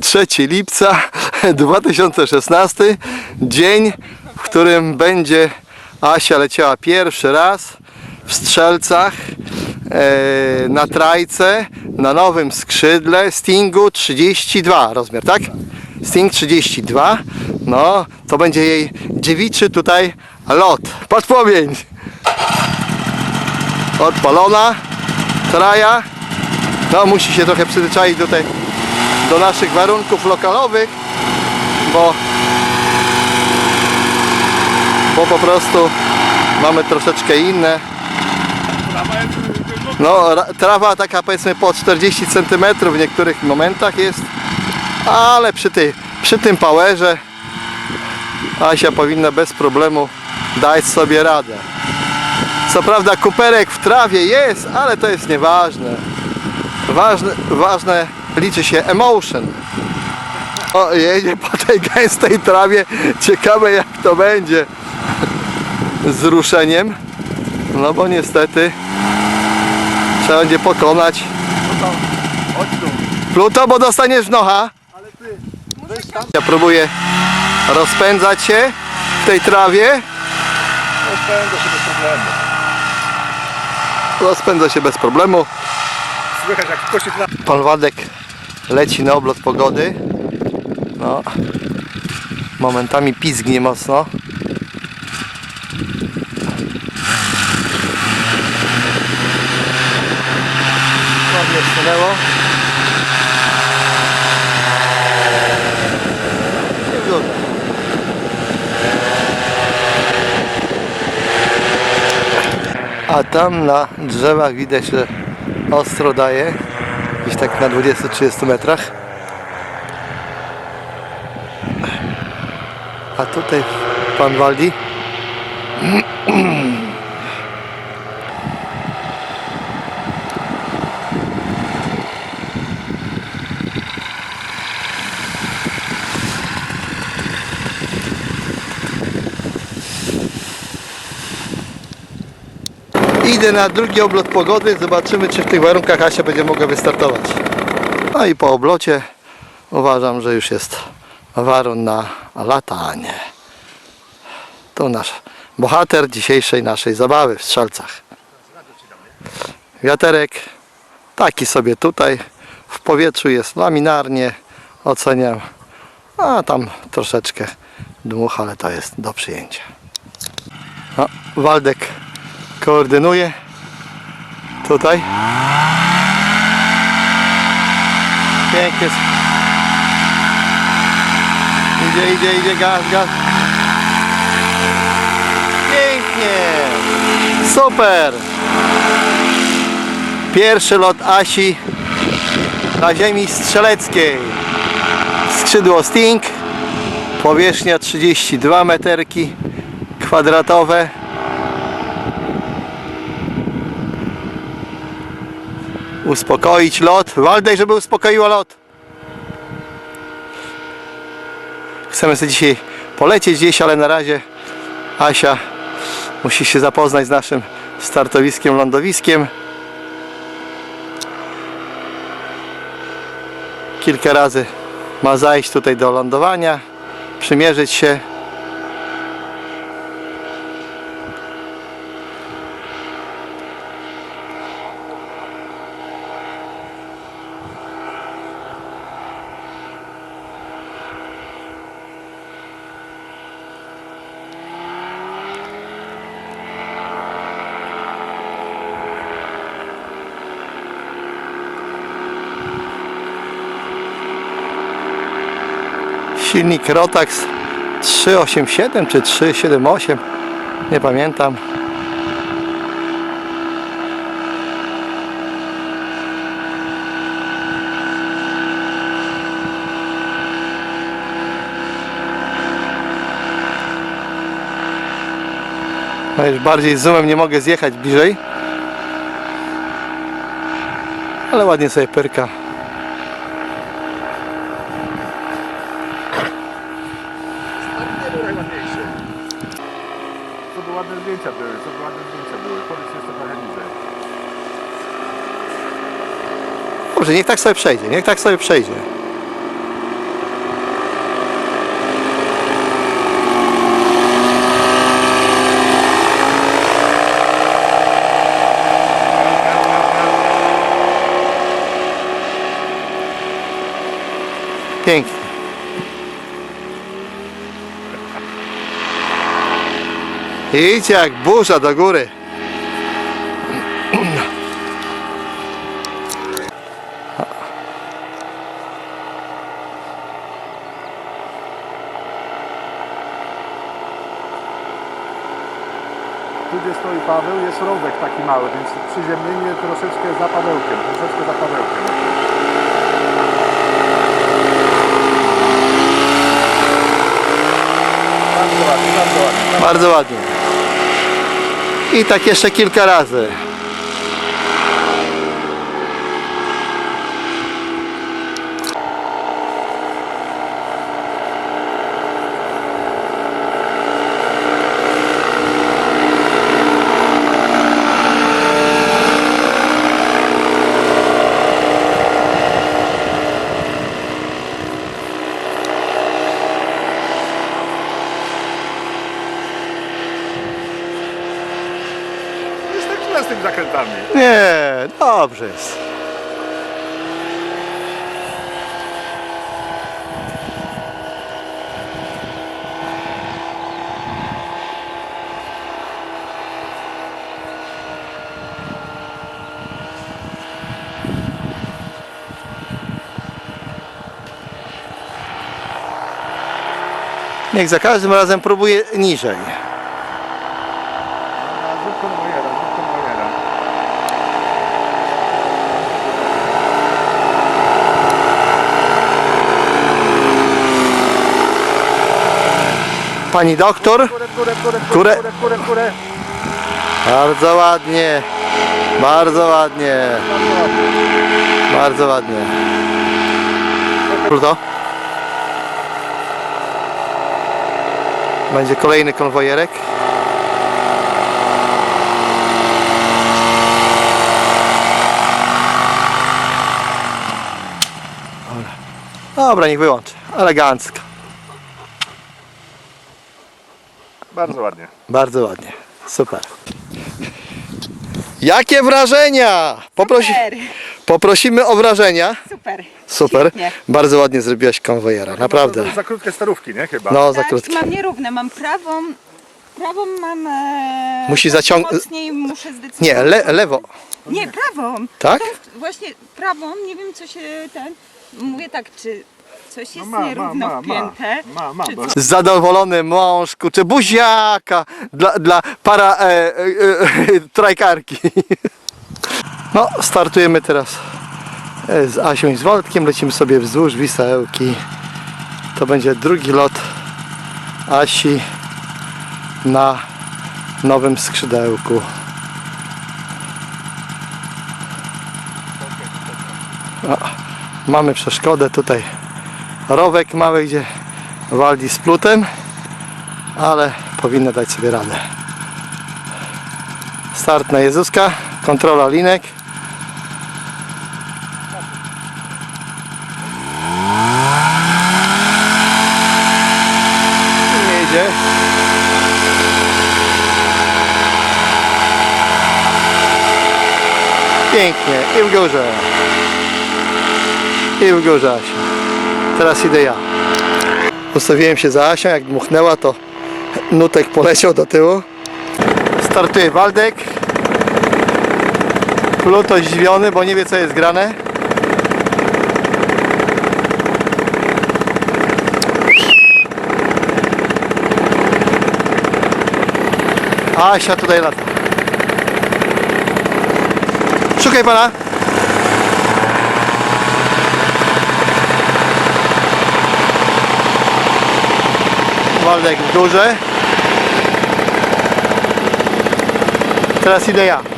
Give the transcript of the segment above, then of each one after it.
3 lipca 2016. Dzień, w którym będzie Asia leciała pierwszy raz w Strzelcach e, na trajce na nowym skrzydle Stingu 32 rozmiar, tak? Sting 32. No, to będzie jej dziewiczy tutaj lot. Podpowiedź. Odpalona. Traja. No, musi się trochę przyzwyczaić tutaj do naszych warunków lokalowych, bo bo po prostu mamy troszeczkę inne. No, ra- trawa taka powiedzmy po 40 cm w niektórych momentach jest, ale przy, tej, przy tym powerze Asia powinna bez problemu dać sobie radę. Co prawda kuperek w trawie jest, ale to jest nieważne. Ważne, ważne liczy się emotion. O, jedzie po tej gęstej trawie. Ciekawe jak to będzie z ruszeniem. No bo niestety trzeba będzie pokonać. Pluto, bo dostaniesz nocha. Ja próbuję rozpędzać się w tej trawie. Rozpędzę się bez problemu. Rozpędza się bez problemu. Słychać jak kości na... Pan Wadek leci na oblot pogody. No. Momentami pizgnie mocno. Ładnie stanęło. A tam na drzewach widać, że ostro daje. Gdzieś tak na 20-30 metrach. A tutaj pan Waldi. Idę na drugi oblot pogody, zobaczymy czy w tych warunkach Asia będzie mogła wystartować. No i po oblocie uważam, że już jest warun na latanie. To nasz bohater dzisiejszej naszej zabawy w Strzelcach. Wiaterek taki sobie tutaj w powietrzu jest laminarnie oceniam. A tam troszeczkę dmuch, ale to jest do przyjęcia. No, Waldek koordynuje tutaj. Pięknie. Idzie, idzie, idzie, gaz, gaz. Pięknie. Super. Pierwszy lot Asi na ziemi strzeleckiej. Skrzydło Sting. Powierzchnia 32 meterki kwadratowe. Uspokoić lot. Waldej, żeby uspokoiła lot. Chcemy sobie dzisiaj polecieć gdzieś, ale na razie Asia musi się zapoznać z naszym startowiskiem, lądowiskiem. Kilka razy ma zajść tutaj do lądowania, przymierzyć się. Silnik Rotax 387 czy 378 nie pamiętam. No już bardziej zoomem nie mogę zjechać bliżej. Ale ładnie sobie pyrka Dobrze, niech tak sobie przejdzie, niech tak sobie przejdzie. Pięknie. Idźcie jak burza do góry. Tu gdzie stoi Paweł jest rowek taki mały, więc przyziemnienie troszeczkę za Pawełkiem, troszeczkę za Pawełkiem. Bardzo ładnie, bardzo ładnie. Bardzo ładnie. I tak jeszcze kilka razy. Jest tak źle z tymi zakrętami. Nie, dobrze jest. Niech za każdym razem próbuje niżej. Zrób konwojera, zrób konwojera. Pani doktor, Górę, górę, górę, bardzo ładnie, bardzo ładnie. Bardzo ładnie. Kruto. Będzie kolejny konwojerek. Dobra, niech wyłączy. Elegancko. Bardzo ładnie. Bardzo ładnie. Super. Jakie wrażenia? Poprosi, Super, poprosimy o wrażenia. super. Super. Świetnie. Bardzo ładnie zrobiłaś konwojera, naprawdę. To Za krótkie starówki, nie? Chyba. No, za Tak, krótkie. mam nierówne, mam prawą, prawą mam... E, Musi zaciąg- Mocniej muszę zdecydować. Nie, le, lewo. Nie, prawą. Tak? Tą, właśnie prawą, nie wiem co się ten... Mówię tak, czy coś jest ma, ma, nierówno ma, ma. wpięte, Ma, ma, czy co? Zadowolony mąż, kurczę, buziaka dla, dla para e, e, e, trajkarki. No, startujemy teraz e, z Asią i z Waldkiem. Lecimy sobie wzdłuż Wisełki. To będzie drugi lot Asi na nowym skrzydełku. O, mamy przeszkodę tutaj. Rowek mały, gdzie waldi z plutem, ale powinno dać sobie radę. Start na Jezuska, kontrola linek. Pięknie i w górze. I w górze. Teraz idę ja. Ustawiłem się za Asią, jak dmuchnęła to nutek poleciał do tyłu. Startuje Waldek. Pluto zdziwiony, bo nie wie co jest grane. Asia tutaj lata. Szukaj pana. Waldek w górze. Teraz idę ja.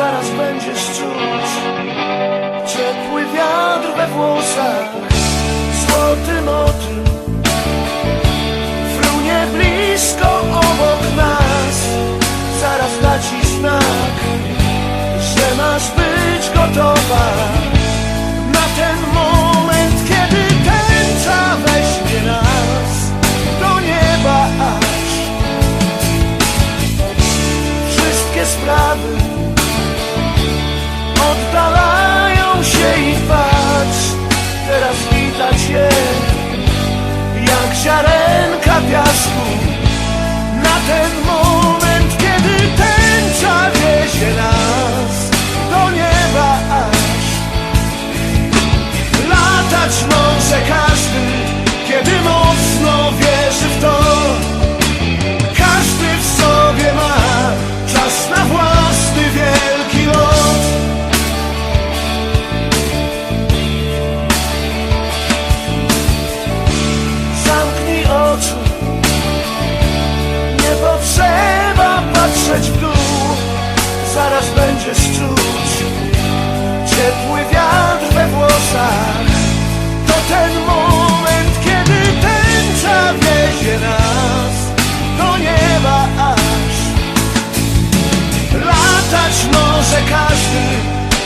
Zaraz będziesz czuć ciepły wiatr we włosach, złoty motyl frunie blisko obok nas. Zaraz da ci znak, że masz być gotowa na ten moment, kiedy tęcza weźmie nas do nieba aż. Wszystkie sprawy je jak ziarenka piasku. Na ten moment, kiedy tęcza wiezie nas do nieba aż. Latać może każdy, może każdy,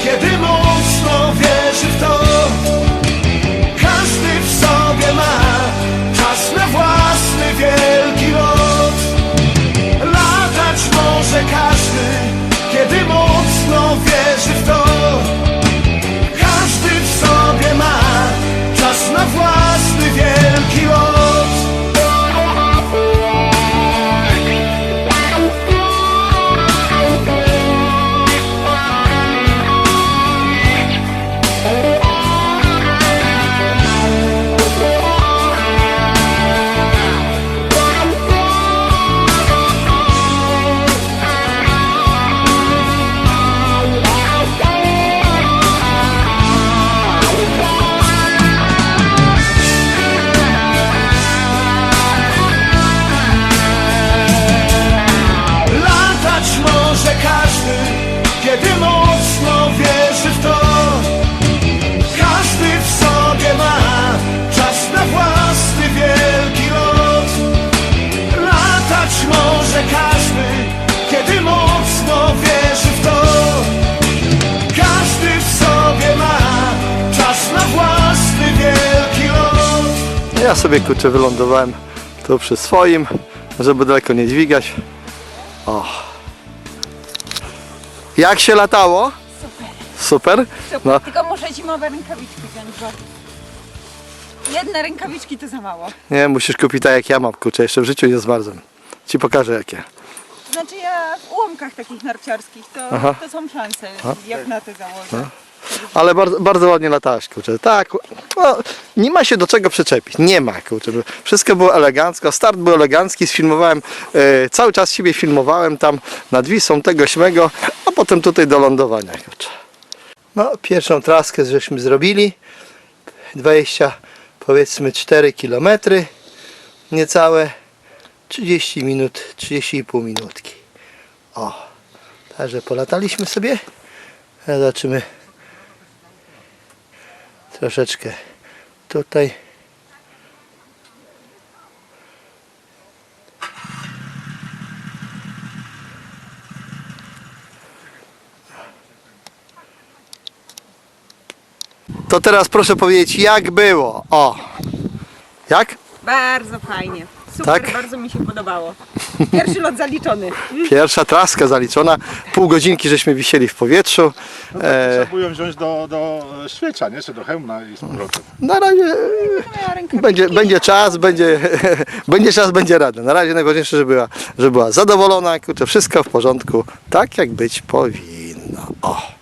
kiedy mocno wierzy w to. Ja sobie kurczę wylądowałem tu przy swoim, żeby daleko nie dźwigać. O. Jak się latało? Super. Super, No. tylko muszę zimowe rękawiczki wziąć, bo jedne rękawiczki to za mało. Nie, musisz kupić tak jak ja mam, kurczę, jeszcze w życiu nie zmarzłem. Ci pokażę jakie. Znaczy ja w ułomkach takich narciarskich to, Aha. to są szanse, jak na te założę. Ale bardzo, bardzo ładnie latałaś, kurczę. Tak, no, nie ma się do czego przyczepić. Nie ma, kurczę. Wszystko było elegancko, start był elegancki, sfilmowałem, e, cały czas siebie filmowałem tam nad Wisą tego śmego, a potem tutaj do lądowania, kurczę. No, pierwszą traskę żeśmy zrobili. 20, powiedzmy 4 km. Niecałe 30 minut, 30,5 minutki. O, także polataliśmy sobie. Zobaczymy troszeczkę tutaj. To teraz proszę powiedzieć, jak było? O! Jak? Bardzo fajnie. Super, Tak? bardzo mi się podobało. Pierwszy lot zaliczony. Pierwsza traska zaliczona. Pół godzinki żeśmy wisieli w powietrzu. No tak, E, trzeba było ją wziąć do, do świecia, nie? Czy do hełma i z powrotem. na razie będzie, będzie czas, będzie, będzie czas, będzie rada. Na razie najważniejsze, żeby była, żeby była zadowolona, kurczę, wszystko w porządku, tak jak być powinno. O.